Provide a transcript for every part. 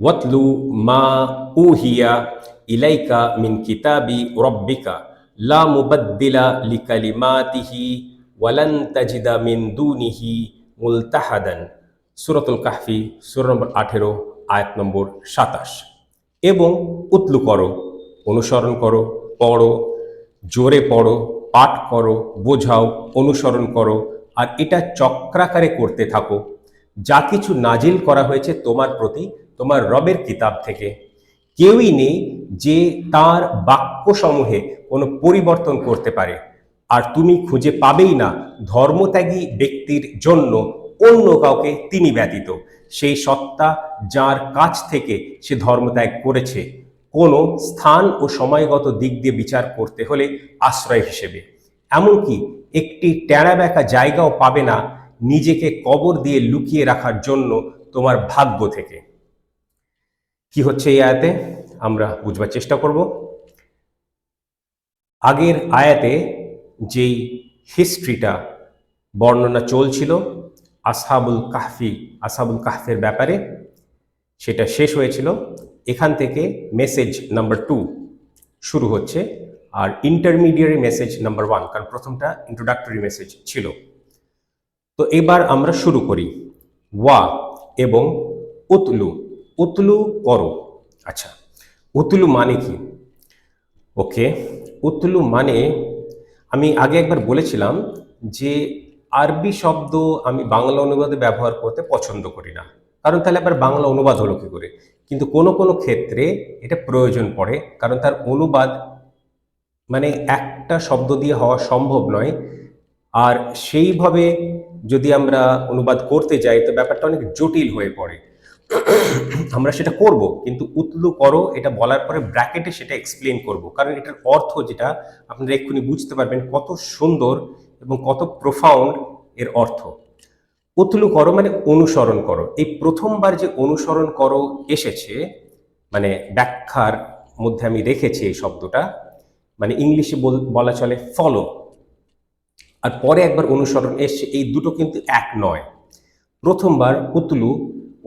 ওয়াতলু মা উহিয়া ইলাইকা মিন কিতাবি রব্বিকা লা মুবাদ্দিলা লিকালিমাতিহি ওয়ালান তাজিদা মিন দুনিহি মুলতাহাদান সূরাতুল কাহফি, সূরা নম্বর আঠেরো, আয়াত নম্বর সাতাশ। এবং উতলু করো, অনুসরণ করো, পড়ো, জোরে পড়ো, পাঠ করো, বোঝাও, অনুসরণ করো, আর এটা চক্রাকারে করতে থাকো। যা কিছু নাজিল করা হয়েছে তোমার প্রতি তোমার রবের কিতাব থেকে। কেউই নেই যে তার বাক্যসমূহে কোনো পরিবর্তন করতে পারে। আর তুমি খুঁজে পাবেই না ধর্মত্যাগী ব্যক্তির জন্য অন্য কাউকে তিনি ব্যতীত। সেই সত্তা যার কাছ থেকে সে ধর্মত্যাগ করেছে। কোনো স্থান ও সময়গত দিক দিয়ে বিচার করতে হলে আশ্রয় হিসেবে। এমনকি একটি টেড়া বেঁকা জায়গাও পাবে না নিজেকে কবর দিয়ে লুকিয়ে রাখার জন্য তোমার ভাগ্য থেকে। কি হচ্ছে এই আয়াতে? আমরা বুঝবার চেষ্টা করব। আগের আয়াতে যেই হিস্ট্রিটা বর্ণনা চলছিল, আসহাবুল কাহফি, আসহাবুল কাহফের ব্যাপারে, সেটা শেষ হয়েছিল। এখান থেকে মেসেজ নাম্বার টু শুরু হচ্ছে আর ইন্টারমিডিয়ারি মেসেজ নাম্বার ওয়ান কারণ প্রথমটা ইন্ট্রোডাক্টরি মেসেজ ছিল। তো এবার আমরা শুরু করি। ওয়া এবং উতলু। উতলু করো। আচ্ছা উতলু মানে কি? ওকে, উতলু মানে আমি আগে একবার বলেছিলাম যে আরবি শব্দ আমি বাংলা অনুবাদে ব্যবহার করতে পছন্দ করি না। কারণ তাহলে আবার বাংলা অনুবাদ হলো কি করে? কিন্তু কোনো কোনো ক্ষেত্রে এটা প্রয়োজন পড়ে, কারণ তার অনুবাদ মানে একটা শব্দ দিয়ে হওয়া সম্ভব নয়। আর সেইভাবে যদি আমরা অনুবাদ করতে যাই, তো ব্যাপারটা অনেক জটিল হয়ে পড়ে। আমরা সেটা করব, কিন্তু উতলু করো, এটা বলার পরে ব্র্যাকেটে সেটা এক্সপ্লেন করব। কারণ এটার অর্থ যেটা, আপনারা এক্ষুনি বুঝতে পারবেন কত সুন্দর এবং কত প্রোফাউন্ড এর অর্থ। উতলু করো মানে অনুসরণ করো। এই প্রথমবার যে অনুসরণ করো এসেছে মানে ব্যাখ্যার মধ্যে আমি রেখেছি এই শব্দটা মানে ইংলিশে বলা চলে ফলো আর পরে একবার অনুসরণ এসছে, এই দুটো কিন্তু এক নয়। প্রথমবার উতলু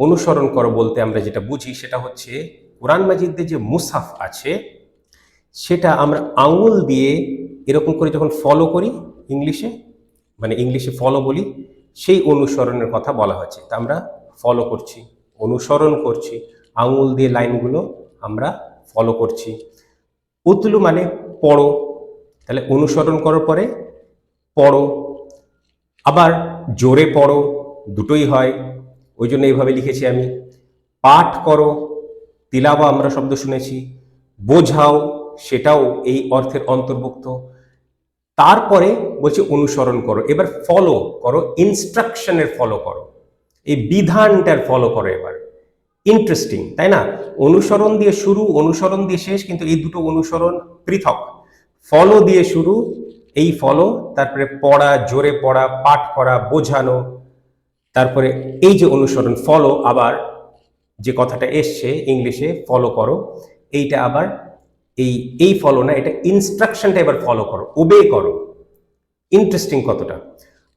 অনুসরণ করো বলতে আমরা যেটা বুঝি সেটা হচ্ছে কোরআন মাজিদে যে মুসাফ আছে, সেটা আমরা আঙুল দিয়ে এরকম করে যখন ফলো করি ইংলিশে মানে ইংলিশে ফলো বলি, সেই অনুসরণের কথা বলা হচ্ছে তা আমরা ফলো করছি, অনুসরণ করছি, আঙুল দিয়ে লাইনগুলো আমরা ফলো করছি। উতলু মানে পড়ো, তাহলে অনুসরণ করার পরে পড়ো। আবার জোরে পড়ো, দুটোই হয়। ওই জন্য এইভাবে লিখেছি আমি, পাঠ করো তিলাবা আমরা শব্দ শুনেছি, বোঝাও, সেটাও এই অর্থের অন্তর্ভুক্ত। তারপরে বলছে অনুসরণ করো, এবার ফলো করো ইনস্ট্রাকশনের ফলো করো, এই বিধানটার ফলো করো এবার। ইন্টারেস্টিং তাই না? অনুসরণ দিয়ে শুরু, অনুসরণ দিয়ে শেষ, কিন্তু এই দুটো অনুসরণ পৃথক। ফলো দিয়ে শুরু, এই ফলো তারপরে পড়া, জোরে পড়া, পাঠ করা, বোঝানো তারপরে এই যে অনুসরণ ফলো আবার যে কথাটা এসছে ইংলিশে ফলো করো। এইটা আবার এই এই ফলো না, এটা ইনস্ট্রাকশনটা এবার ফলো করো। ওবে করো। ইন্টারেস্টিং কতটা।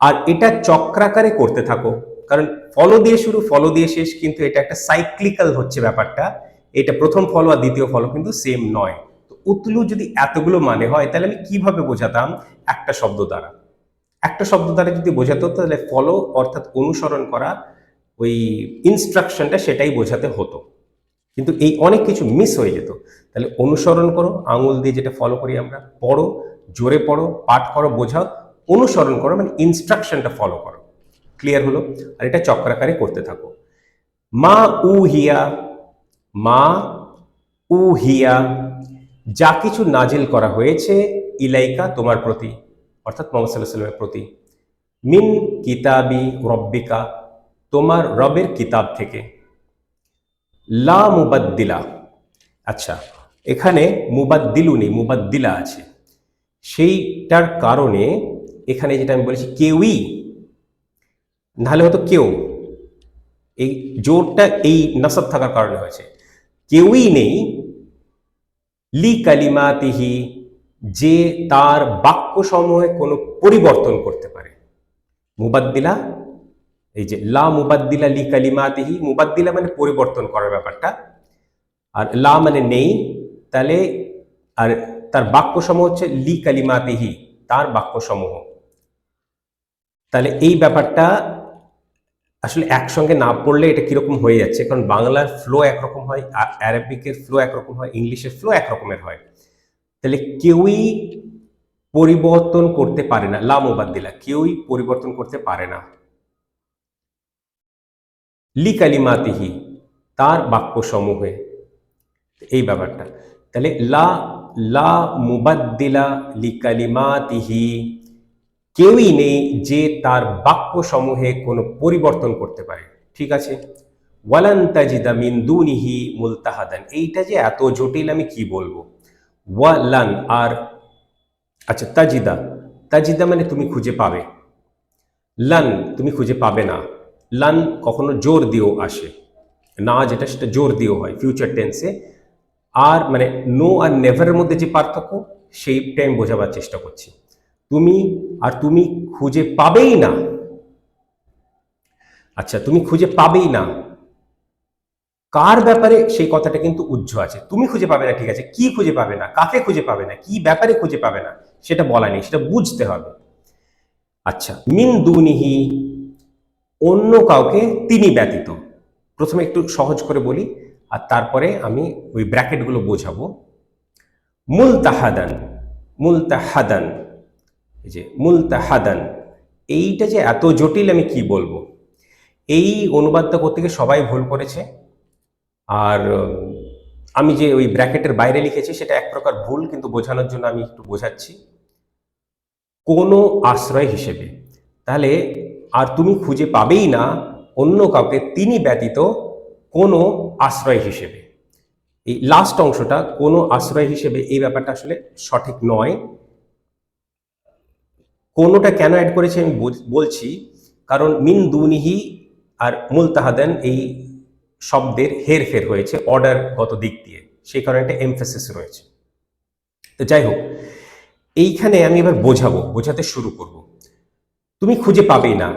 আর এটা চক্রাকারে করতে থাকো। কারণ ফলো দিয়ে শুরু ফলো দিয়ে শেষ, কিন্তু এটা একটা সাইক্লিক্যাল হচ্ছে ব্যাপারটা। এটা প্রথম ফলো আর দ্বিতীয় ফলো কিন্তু সেম নয়। তো উতলু যদি এতগুলো মানে হয়, তাহলে আমি কীভাবে বোঝাতাম একটা শব্দ দ্বারা? একটা শব্দ দ্বারা যদি বোঝাতে, তাহলে ফলো অর্থাৎ অনুসরণ করা ওই ইনস্ট্রাকশনটা সেটাই বোঝাতে হতো। কিন্তু এই অনেক কিছু মিস হয়ে যেত। তাহলে অনুসরণ করো, আঙুল দিয়ে যেটা ফলো করি আমরা, পড়ো, জোরে পড়ো, পাঠ করো, বোঝাও, অনুসরণ করো মানে ইনস্ট্রাকশনটা ফলো করো। ক্লিয়ার হলো? আর এটা চক্রাকারে করতে থাকো। মা উ হিয়া, মা উ হিয়া, যা কিছু নাজিল করা হয়েছে, ইলাইকা তোমার প্রতি। অর্থাৎ মোহাম্মদ সাল্লাহ সাল্লামের প্রতি, মিন কিতাবি রব্বিকা তোমার রবের কিতাব থেকে। লা মুবাদ্দিলা। আচ্ছা এখানে মুবাদ্দিলু নেই মুবাদ্দিলা আছে। সেইটার কারণে এখানে যেটা আমি বলেছি, কেউই, নাহলে হয়তো কেউ, এই জোরটা, এই নাসাব থাকার কারণে হয়েছে। কেউই নেই, লি কালিমাতিহি যে তার বাক্য সমূহে কোনো পরিবর্তন করতে পারে। মুবাদ্দিলা, এই যে লা মুবাদ্দিলা লি কালিমাতিহি, মুবাদ্দিলা মানে পরিবর্তন করার ব্যাপারটা। আর লা মানে নেই, তাহলে আর তার বাক্য সমূহ হচ্ছে লি কালিমাতিহি, তার বাক্য সমূহ তাহলে এই ব্যাপারটা আসলে একসঙ্গে না পড়লে এটা কীরকম হয়ে যাচ্ছে? কারণ বাংলার ফ্লো একরকম হয়, আর অ্যারাবিকের ফ্লো একরকম হয় ইংলিশের ফ্লো একরকমের হয়। তাহলে কেউই পরিবর্তন করতে পারে না লা মুবাদ্দিলা কেউই পরিবর্তন করতে পারে না। লি কালিমাতিহি তার বাক্য সমূহে এই ব্যাপারটা, তাহলে লা লা মুবাদ্দিলা লি কালিমাতিহি কেউই নেই যে তার বাক্য সমূহে কোনো পরিবর্তন করতে পারে। ঠিক আছে? ওয়ালান তাজিদা মিন দুনিহি মুলতাহাদান, এইটা যে এত জটিল আমি কি বলব? ওয়ালান আর আচ্ছা তাজিদা। তাজিদা মানে তুমি খুঁজে পাবে। লান তুমি খুঁজে পাবে না। লান কখনো জোর দিয়েও আসে। না, যেটা সেটা জোর দিয়েও হয়। ফিউচার টেন্সে আর মানে নো আর নেভারের মধ্যে যে পার্থক্য, সেই টাইম বোঝাবার চেষ্টা করছি। তুমি আর তুমি খুঁজে পাবেই না। আচ্ছা তুমি খুঁজে পাবেই না। কার ব্যাপারে সেই কথাটা কিন্তু উজ্জ্ব আছে? তুমি খুঁজে পাবে না, ঠিক আছে? কি খুঁজে পাবে না? কাকে খুঁজে পাবে না? কি ব্যাপারে খুঁজে পাবে না? সেটা বলা নেই, সেটা বুঝতে হবে। আচ্ছা মিন দুনিহি, অন্য কাউকে তিনি ব্যতীত। প্রথমে একটু সহজ করে বলি, আর তারপরে আমি ওই ব্র্যাকেটগুলো বোঝাবো। মুলতাহাদান মুলতাহাদান, এই যে মুলতাহাদান, এইটা যে এত জটিল আমি কি বলব? এই অনুবাদটা করতে গিয়ে সবাই ভুল করেছে? আর আমি যে ওই ব্র্যাকেটের বাইরে লিখেছি সেটা এক প্রকার ভুল, কিন্তু বোঝানোর জন্য আমি একটু বোঝাচ্ছি। কোনো আশ্রয় হিসেবে। তাহলে, আর তুমি খুঁজে পাবেই না অন্য কাউকে তিনি ব্যতীত কোনো আশ্রয় হিসেবে। এই লাস্ট অংশটা, কোনো আশ্রয় হিসেবে, এই ব্যাপারটা আসলে সঠিক নয়। কোনোটা কেন অ্যাড করেছে আমি বলছি, কারণ মিন দুনিহি আর মুলতাহাদেন এই শব্দের হেরফের হয়েছে অর্ডারগত দিক দিয়ে। সেই কারণে একটা এমফেসিস রয়েছে। তো যাই হোক, এইখানে আমি এবার বোঝাবো, বোঝাতে শুরু করব। তুমি খুঁজে পাবেই না।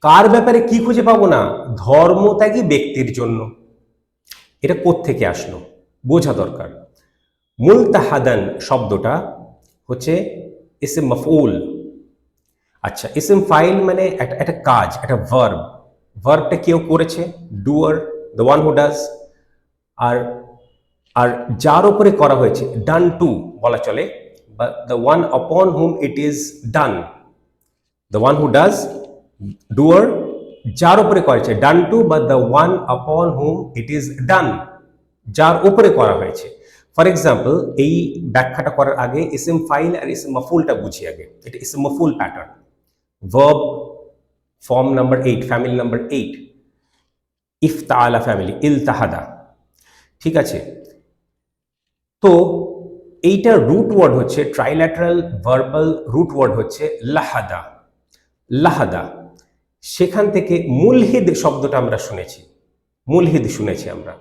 কার ব্যাপারে কি খুঁজে পাবো না? ধর্মত্যাগী ব্যক্তির জন্য। এটা কোত্থেকে আসলো? বোঝা দরকার। মুলতাহাদান শব্দটা হচ্ছে ইসে মফউল। আচ্ছা ইসেম ফাইল মানে একটা কাজ, একটা ভার্ব ভার্বটা কেউ করেছে? Doer the one who does আর আর যার উপরে করা হয়েছে ডান টু বলা চলে বা the one upon whom it is done the one who does doer যার উপরে করেছে ডান টু বা the one upon whom it is done যার উপরে করা হয়েছে ফর এক্সাম্পল এই ব্যাখ্যাটা করার আগে ইসেম ফাইল আর ইসেম মফুলটা বুঝি আগে এটা ইসেম মফুল pattern verb form number 8 family number 8 ইফতালা ফ্যামিলি, ইলতাহাদা। ঠিক আছে? তো এইটার রুট ওয়ার্ড হচ্ছে, ট্রাইল্যাটারাল ভার্বাল রুট ওয়ার্ড হচ্ছে লাহাদা। লাহাদা। সেখান থেকে মুলহিদ শব্দটা আমরা শুনেছি। মুলহিদ শুনেছি আমরা।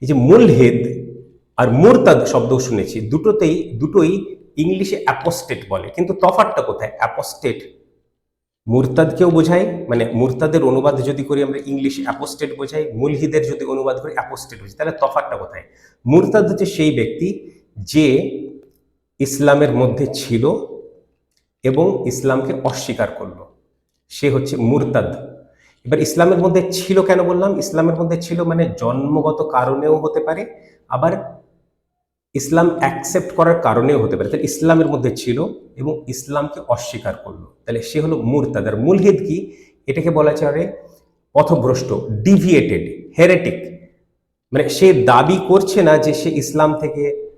এই যে মুলহিদ আর মুরতাদ শব্দ শুনেছি। দুটোতেই, দুটোই ইংলিশে অ্যাপোস্টেট বলে। কিন্তু তফাতটা কোথায়? অ্যাপোস্টেট মুরতাদকেও বোঝায় মানে মুরতাদের অনুবাদ যদি করি আমরা ইংলিশে অ্যাপোস্টেট বোঝাই, মুলহিদের যদি অনুবাদ করি, অ্যাপোস্টেট বোঝাই। তাহলে তফাতটা কোথায়? মুরতাদ হচ্ছে সেই ব্যক্তি যে ইসলামের মধ্যে ছিল এবং ইসলামকে অস্বীকার করল। সে হচ্ছে মুরতাদ। এবার ইসলামের মধ্যে ছিল কেন বললাম? ইসলামের মধ্যে ছিল মানে জন্মগত কারণেও হতে পারে, আবার ইসলাম অ্যাকসেপ্ট করার কারণেও হতে পারে। তাহলে ইসলামের মধ্যে ছিল এবং ইসলামকে অস্বীকার করল। তাহলে সে হলো মুরতাদ মুলহিদ কি? এটাকে বলা চলে পথভ্রষ্ট ডিভিয়েটেড হেরেটিক মানে সে দাবি করছে না যে সে ইসলাম থেকে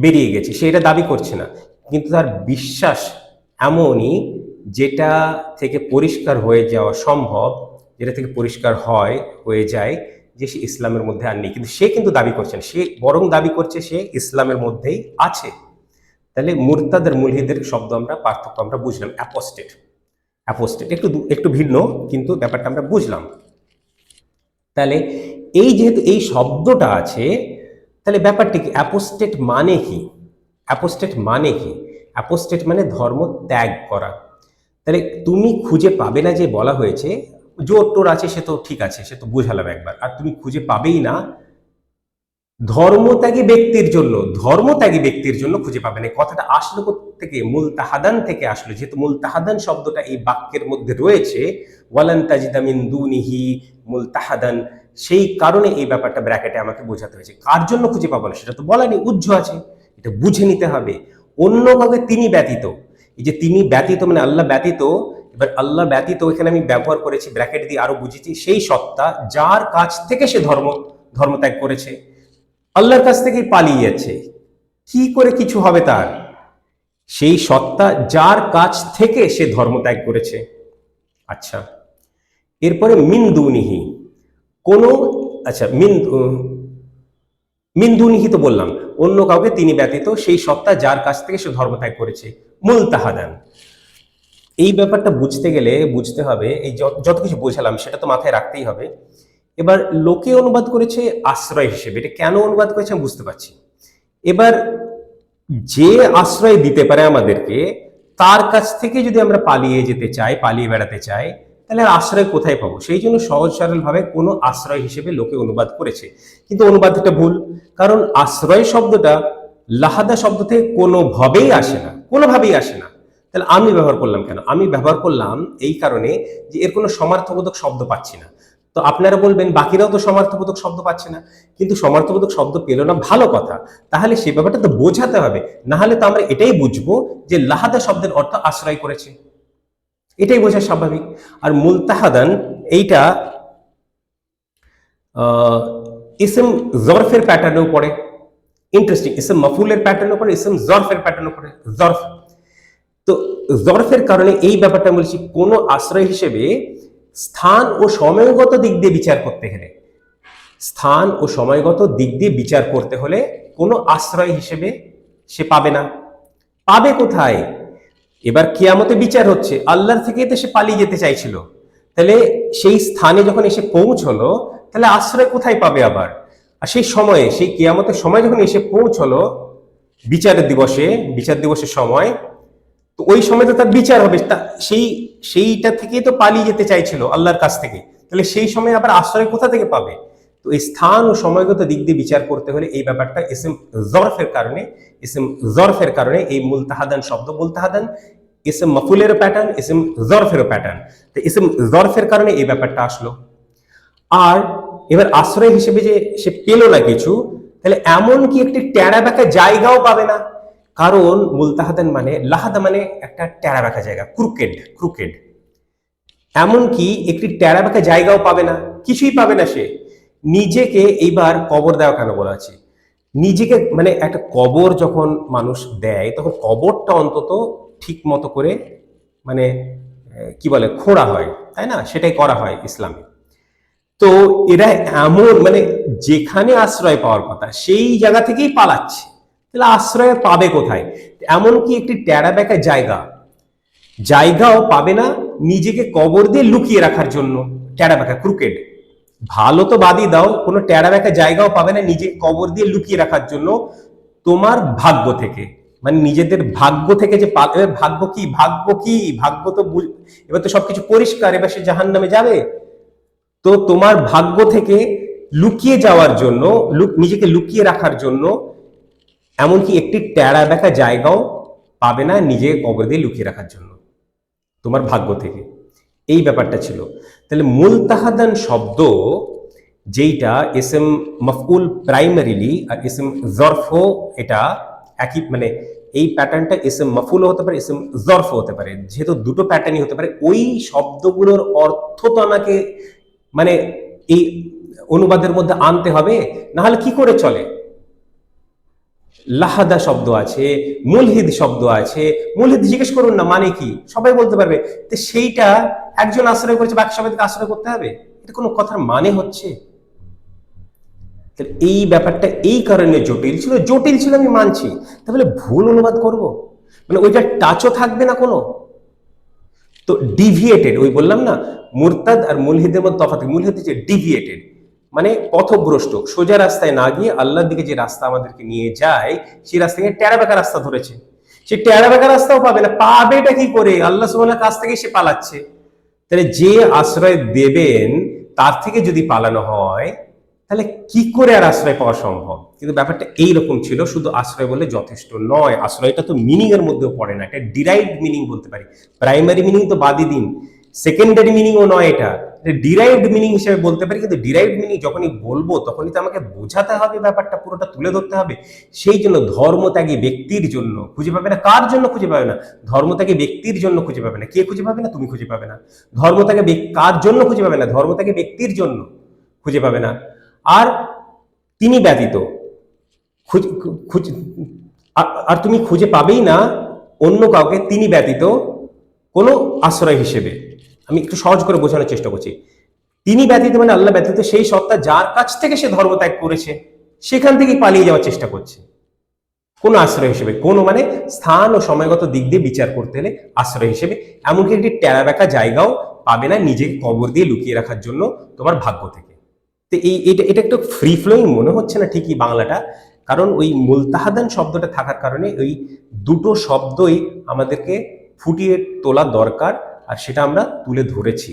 বেরিয়ে গেছে। সে এটা দাবি করছে না। কিন্তু তার বিশ্বাস এমনই যেটা থেকে পরিষ্কার হয়ে যাওয়া সম্ভব, যেটা থেকে পরিষ্কার হয়, হয়ে যায় যে সে ইসলামের মধ্যে আর নেই। কিন্তু সে কিন্তু দাবি করছে না। সে বরং দাবি করছে সে ইসলামের মধ্যেই আছে। তাহলে মুরতাদের, মুলহিদের শব্দ আমরা, পার্থক্য আমরা বুঝলাম। অ্যাপোস্টেট। অ্যাপোস্টেট। একটু একটু ভিন্ন, কিন্তু ব্যাপারটা আমরা বুঝলাম। তাহলে এই যেহেতু এই শব্দটা আছে, তাহলে ব্যাপারটি কি? অ্যাপোস্টেট মানে কি? অ্যাপোস্টেট মানে কি? অ্যাপোস্টেট মানে ধর্ম ত্যাগ করা। তাহলে তুমি খুঁজে পাবে না যে বলা হয়েছে জোর টোর আছে, সে তো ঠিক আছে, সে তো বোঝালাম একবার। আর তুমি খুঁজে পাবেই না। ধর্মত্যাগী ব্যক্তির জন্য, ধর্মত্যাগী ব্যক্তির জন্য খুঁজে পাবে না। কথাটা আসলো থেকে মূল তাহাদান থেকে আসলো। যেহেতু মূল তাহাদান শব্দটা এই বাক্যের মধ্যে রয়েছে, ওয়ালান তাজিদামিন দুনিহি মূল তাহাদান সেই কারণে এই ব্যাপারটা ব্র্যাকেটে আমাকে বোঝাতে হয়েছে। কার জন্য খুঁজে পাবো না? সেটা তো বলা নেই উজ্জ্ব আছে। এটা বুঝে নিতে হবে। অন্য কাউকে তিনি ব্যতীত। এই যে তিনি ব্যতীত মানে আল্লাহ ব্যতীত এবার আল্লাহ ব্যতীত এখানে আমি ব্যবহার করেছি ব্র্যাকেট দিয়ে আরও বুঝেছি, সেই সত্তা যার কাছ থেকে সে ধর্ম ধর্মত্যাগ করেছে, আল্লাহর কাছ থেকেই পালিয়ে যাচ্ছে কি করে কিছু হবে তার? সেই সত্তা যার কাছ থেকে সে ধর্মত্যাগ করেছে। আচ্ছা এরপরে মিন্দুনিহি কোন আচ্ছা মিন মিন্দুনিহি তো বললাম, অন্য কাউকে তিনি ব্যতীত সেই সত্তা যার কাছ থেকে সে ধর্মত্যাগ করেছে মূল তাহাদান এই ব্যাপারটা বুঝতে গেলে বুঝতে হবে, এই যত- কিছু বোঝালাম সেটা তো মাথায় রাখতেই হবে। এবার লোকে অনুবাদ করেছে আশ্রয় হিসেবে, এটা কেন অনুবাদ করেছে আমি বুঝতে পারছি এবার যে আশ্রয় দিতে পারে আমাদেরকে, তার কাছ থেকে যদি আমরা পালিয়ে যেতে চাই, পালিয়ে বেড়াতে চাই, তাহলে আশ্রয় কোথায় পাবো? সেই জন্য সহজ সরল ভাবে কোনো আশ্রয় হিসেবে লোকে অনুবাদ করেছে। কিন্তু অনুবাদটা ভুল, কারণ আশ্রয় শব্দটা লাহাদা শব্দ থেকে কোনোভাবেই আসে না, কোনোভাবেই আসে না। তাহলে আমি ব্যবহার করলাম কেন? আমি ব্যবহার করলাম এই কারণে যে এর কোনো সমার্থবোধক শব্দ পাচ্ছি না। তো আপনারা বলবেন, বাকিরাও তো সমার্থবোধক শব্দ পাচ্ছে না। কিন্তু সমার্থবোধক শব্দ পেল না, ভালো কথা। তাহলে সে ব্যাপারটা তো বোঝাতে হবে। না হলে তো আমরা এটাই বুঝব যে লাহাদা শব্দের অর্থ আশ্রয় করেছে। এটাই বোঝা স্বাভাবিক। আর মুলতাহাদান, এইটা ইসম জরফের প্যাটার্নেও পড়ে। ইন্টারেস্টিং ইসম মফুলের প্যাটার্নও পড়ে, ইসম জরফের প্যাটার্নও পড়ে। জরফ তো জরফের কারণে এই ব্যাপারটা বলছি, কোনো আশ্রয় হিসেবে স্থান ও সময়গত দিক দিয়ে বিচার করতে গেলে স্থান ও সময়গত দিক দিয়ে বিচার করতে হলে কোনো আশ্রয় হিসেবে সে পাবে না। পাবে কোথায়? এবার কিয়ামতে বিচার হচ্ছে, আল্লাহর থেকেই তো সে পালিয়ে যেতে চাইছিল। তাহলে সেই স্থানে যখন এসে পৌঁছলো, তাহলে আশ্রয় কোথায় পাবে আবার? আর সেই সময়ে, সেই কিয়ামতের সময় যখন এসে পৌঁছলো, বিচারের দিবসে, বিচার দিবসের সময় তো ওই সময় তো তার বিচার হবে। সেই, সেইটা থেকেই তো পালিয়ে যেতে চাইছিল আল্লাহর কাছ থেকে। তাহলে সেই সময় আবার আশ্রয় কোথা থেকে পাবে? তো এই স্থান ও সময়গত দিক দিয়ে বিচার করতে হলে এই ব্যাপারটা ইসম জরফের কারণে ইসম জরফের কারণে এই মুলতাহাদান শব্দ মুলতাহাদান ইসম মফুলেরও প্যাটার্ন ইসম জরফেরও প্যাটার্ন তো ইসম জরফের কারণে এই ব্যাপারটা আসলো। আর এবার আশ্রয় হিসেবে যে সে পেল না কিছু, তাহলে এমন কি একটি ট্যাড়া বাঁকা জায়গাও পাবে না? কারণ মুলতাহাদান মানে লাহাদা মানে একটা ট্যাড়া বাঁকা জায়গা ক্রুকেড ক্রুকেড এমনকি একটি ট্যাড়া বাঁকা জায়গাও পাবে না, কিছুই পাবে না সে। নিজেকে এইবার কবর দেওয়া কেন বলা আছে নিজেকে মানে একটা কবর যখন মানুষ দেয়, তখন কবরটা অন্তত ঠিক মতো করে মানে কি বলে, খোঁড়া হয়, তাই না? সেটাই করা হয় ইসলামে। তো এরা এমন মানে যেখানে আশ্রয় পাওয়ার কথা, সেই জায়গা থেকেই পালাচ্ছে। তাহলে আশ্রয় পাবে কোথায়? এমনকি একটি ট্যাড়া ব্যাকা জায়গা। জায়গাও পাবে না নিজেকে কবর দিয়ে লুকিয়ে রাখার জন্য। ট্যাড়া বেঁকা ক্রুকেড ভালো তো বাদই দাও, কোনো ট্যাড়া বেঁকা জায়গাও পাবে না নিজে কবর দিয়ে লুকিয়ে রাখার জন্য। তোমার ভাগ্য থেকে মানে নিজেদের ভাগ্য থেকে যে ভাগ্য কি ভাগ্য কি? ভাগ্য তো এবার তো সবকিছু পরিষ্কার, এবার সে জাহান নামে যাবে। তো তোমার ভাগ্য থেকে লুকিয়ে যাওয়ার জন্য নিজেকে লুকিয়ে রাখার জন্য এমনকি একটি ট্যাড়া বেঁকা জায়গাও পাবে না নিজে কবর দিয়ে লুকিয়ে রাখার জন্য। তোমার ভাগ্য থেকে। এই ব্যাপারটা ছিল। তাহলে মুলতাহাদান শব্দ যেইটা এস এম মফউল প্রাইমারিলি আর এস এম জরফ এটা একই মানে এই প্যাটার্নটা এস এম মফুলও হতে পারে এস এম জরফ হতে পারে। যেহেতু দুটো প্যাটার্নই হতে পারে, ওই শব্দগুলোর অর্থ তো আমাকে মানে এই অনুবাদের মধ্যে আনতে হবে। নাহলে কি করে চলে? লাহাদা শব্দ আছে, মুলহিদ শব্দ আছে। মুলহিদ জিজ্ঞেস করুন না মানে কি? সবাই বলতে পারবে, তো সেইটা একজন আশ্রয় করেছে, বাকি সবাইকে আশ্রয় করতে হবে? এটা কোনো কথার মানে হচ্ছে? এই ব্যাপারটা এই কারণে জটিল ছিল জটিল ছিল আমি মানছি। তাহলে ভুল অনুবাদ করব? মানে ওইটা টাচও থাকবে না কোনো? তো ডিভিয়েটেড ওই বললাম না, মুরতাদ আর মুলহিদের মধ্যে তফাৎ, মুলহিদ হচ্ছে ডিভিয়েটেড মানে পথভ্রষ্ট, সোজা রাস্তায় না গিয়ে আল্লাহর দিকে যে রাস্তা আমাদেরকে নিয়ে যায়, সেই রাস্তা থেকে টেরা বেঁকা রাস্তা ধরেছে। সে টেরা বেকা রাস্তাও পাবে না, পাবে পাবেটা কি করে? আল্লাহ সুবহানাহু কাছ থেকে সে পালাচ্ছে। তাহলে যে আশ্রয় দেবেন, তার থেকে যদি পালানো হয়, তাহলে কি করে আর আশ্রয় পাওয়া সম্ভব? কিন্তু ব্যাপারটা এইরকম ছিল, শুধু আশ্রয় বলে যথেষ্ট নয়। আশ্রয়টা তো মিনিং এর মধ্যেও পড়ে না, এটা ডিরাইভড মিনিং বলতে পারি। প্রাইমারি মিনিং তো বাদই দিন সেকেন্ডারি মিনিংও নয় এটা। ডিরাইভড মিনিং হিসেবে বলতে পারি, কিন্তু ডিরাইভড মিনিং যখনই বলব, তখনই তো আমাকে বোঝাতে হবে ব্যাপারটা, পুরোটা তুলে ধরতে হবে। সেই জন্য ধর্মত্যাগী ব্যক্তির জন্য খুঁজে পাবে না, কার জন্য খুঁজে পাবে না? ধর্মত্যাগী ব্যক্তির জন্য খুঁজে পাবে না। কে খুঁজে পাবে না? তুমি খুঁজে পাবে না। ধর্মত্যাগে কার জন্য খুঁজে পাবে না? ধর্মত্যাগী ব্যক্তির জন্য খুঁজে পাবে না। আর তিনি ব্যতীত আর তুমি খুঁজে পাবেই না অন্য কাউকে। তিনি ব্যতীত কোনো আশ্রয় হিসেবে। আমি একটু সহজ করে বোঝানোর চেষ্টা করছি। তিনি ব্যতীত মানে আল্লাহ ব্যতীত সেই সত্তা যার কাছ থেকে সে ধর্মত্যাগ করেছে, সেখান থেকেই পালিয়ে যাওয়ার চেষ্টা করছে। কোন আশ্রয় হিসেবে, কোন মানে স্থান ও সময়গত দিক দিয়ে বিচার করতে হলে আশ্রয় হিসেবে, এমনকি একটি টেরা বেঁকা জায়গাও পাবে না নিজেকে কবর দিয়ে লুকিয়ে রাখার জন্য তোমার ভাগ্য থেকে। তো এই, এটা এটা একটু ফ্রি ফ্লোয়িং মনে হচ্ছে না ঠিকই বাংলাটা? কারণ ওই মুলতাহাদান শব্দটা থাকার কারণে ওই দুটো শব্দই আমাদেরকে ফুটিয়ে তোলা দরকার আর সেটা আমরা তুলে ধরেছি।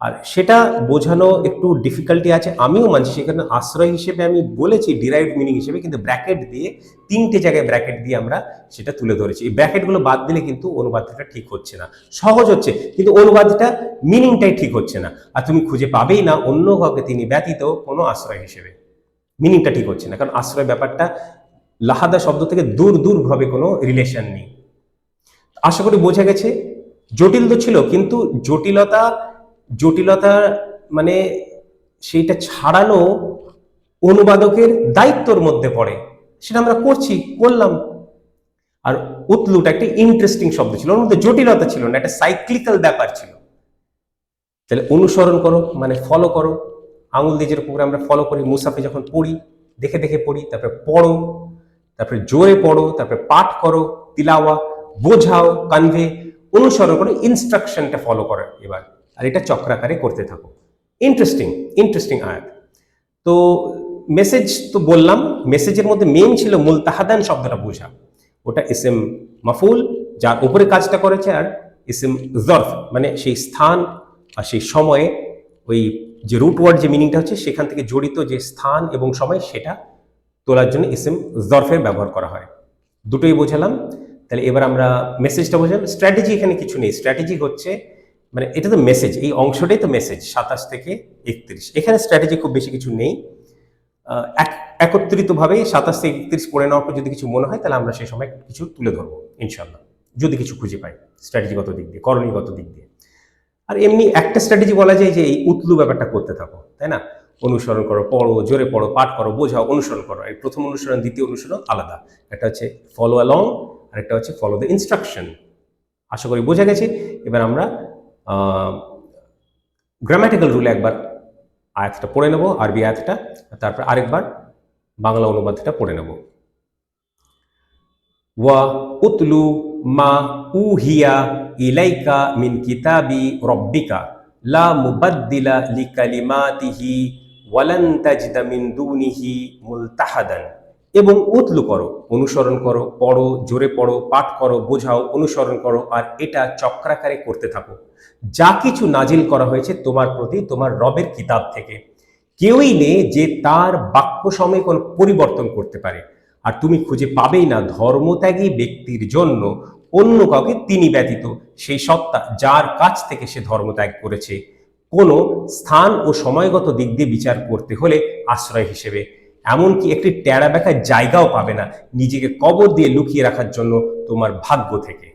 আর সেটা বোঝানো একটু ডিফিকাল্টি আছে, আমিও মানছি। সেখানে আশ্রয় হিসেবে আমি বলেছি ডিরাইভ মিনিং হিসেবে, কিন্তু ব্র্যাকেট দিয়ে, তিনটে জায়গায় ব্র্যাকেট দিয়ে আমরা সেটা তুলে ধরেছি। এই ব্র্যাকেটগুলো বাদ দিলে কিন্তু অনুবাদটা ঠিক হচ্ছে না। সহজ হচ্ছে, কিন্তু অনুবাদটা মিনিংটাই ঠিক হচ্ছে না। আর তুমি খুঁজে পাবেই না, অন্য কাউকে তিনি ব্যতীত কোনো আশ্রয় হিসেবে। মিনিংটা ঠিক হচ্ছে না, কারণ আশ্রয় ব্যাপারটা লাহাদা শব্দ থেকে দূর দূরভাবে কোনো রিলেশন নেই। আশা করি বোঝা গেছে। জটিল তো ছিল, কিন্তু জটিলতা জটিলতা মানে সেইটা ছাড়ানো অনুবাদকের দায়িত্বর মধ্যে পড়ে। সেটা আমরা করছি, করলাম। আর উতলুটা একটা ইন্টারেস্টিং শব্দ ছিল, ওর মধ্যে জটিলতা ছিল না, একটা সাইক্লিক্যাল ব্যাপার ছিল। তাহলে অনুসরণ করো মানে ফলো করো। আঙুল দিয়ে যেরকম আমরা ফলো করি, মুসাফে যখন পড়ি, দেখে দেখে পড়ি, তারপরে পড়ো, তারপরে জোরে পড়ো, তারপরে পাঠ করো তিলাওয়া বোঝাও কানভে অনুসরণ করে ইনস্ট্রাকশনটা ফলো করো এবার। আর এটা চক্রাকারে করতে থাকো। ইন্টারেস্টিং ইন্টারেস্টিং আয়াত। তো মেসেজ তো বললাম মেসেজের মধ্যে মেন ছিল মূল তাহাদান শব্দটা বোঝা। ওটা এস এম মাফুল যার উপরে কাজটা করেছে আর এস এম জর্ফ মানে সেই স্থান আর সেই সময়ে ওই যে রুট ওয়ার্ড যে মিনিংটা হচ্ছে, সেখান থেকে জড়িত যে স্থান এবং সময়, সেটা তোলার জন্য এস এম জর্ফের ব্যবহার করা হয়। দুটোই বোঝালাম। তাহলে এবার আমরা মেসেজটা বোঝালাম। স্ট্র্যাটেজি এখানে কিছু নেই। স্ট্র্যাটেজি হচ্ছে মানে এটা তো মেসেজ এই অংশটাই তো মেসেজ সাতাশ থেকে একত্রিশ। এখানে স্ট্র্যাটেজি খুব বেশি কিছু নেই। একত্রিতভাবে সাতাশ থেকে একত্রিশ পড়ে নেওয়ার পর যদি কিছু মনে হয়, তাহলে আমরা সেই সময় কিছু তুলে ধরবো ইনশাল্লাহ যদি কিছু খুঁজে পাই স্ট্র্যাটেজিগত দিক দিয়ে করণীয়গত দিক দিয়ে। আর এমনি একটা স্ট্র্যাটেজি বলা যায় যে, এই উতলু ব্যাপারটা করতে থাকো, তাই না? অনুসরণ করো, পড়ো, জোরে পড়ো, পাঠ করো, বোঝাও, অনুসরণ করো। এই প্রথম অনুসরণ, দ্বিতীয় অনুসরণ আলাদা। একটা হচ্ছে ফলো অ্যালং আর একটা হচ্ছে ফলো দ্য ইনস্ট্রাকশন আশা করি বোঝা গেছে। এবার আমরা গ্রামাটিক্যাল রুলে একবার আয়াতটা পড়ে নেব, আরবি আয়াতটা তারপর আরেকবার বাংলা অনুবাদটা পড়ে নেব। ওয়া উতলু মা উহিয়া ইলাইকা মিন কিতাবি রব্বিকা, লা মুবাদ্দিলা লিকালিমাতিহি ওয়ালান তাজিদা মিন দুনিহি মুলতাহাদান। এবং উতলু করো, অনুসরণ করো, পড়ো, জোরে পড়ো, পাঠ করো, বোঝাও, অনুসরণ করো, আর এটা চক্রাকারে করতে থাকো। যা কিছু নাজিল করা হয়েছে তোমার প্রতি, তোমার রবের কিতাব থেকে। কেউই নেই যে তার বাক্য সময় কোনো পরিবর্তন করতে পারে। আর তুমি খুঁজে পাবেই না ধর্মত্যাগী ব্যক্তির জন্য অন্য কাউকে তিনি ব্যতীত সেই সত্তা যার কাছ থেকে সে ধর্মত্যাগ করেছে। কোনো স্থান ও সময়গত দিক দিয়ে বিচার করতে হলে আশ্রয় হিসেবে এমনকি একটি টেরা বেঁকা জায়গাও পাবে না। নিজেকে কবর দিয়ে লুকিয়ে রাখার জন্য তোমার ভাগ্য থেকে।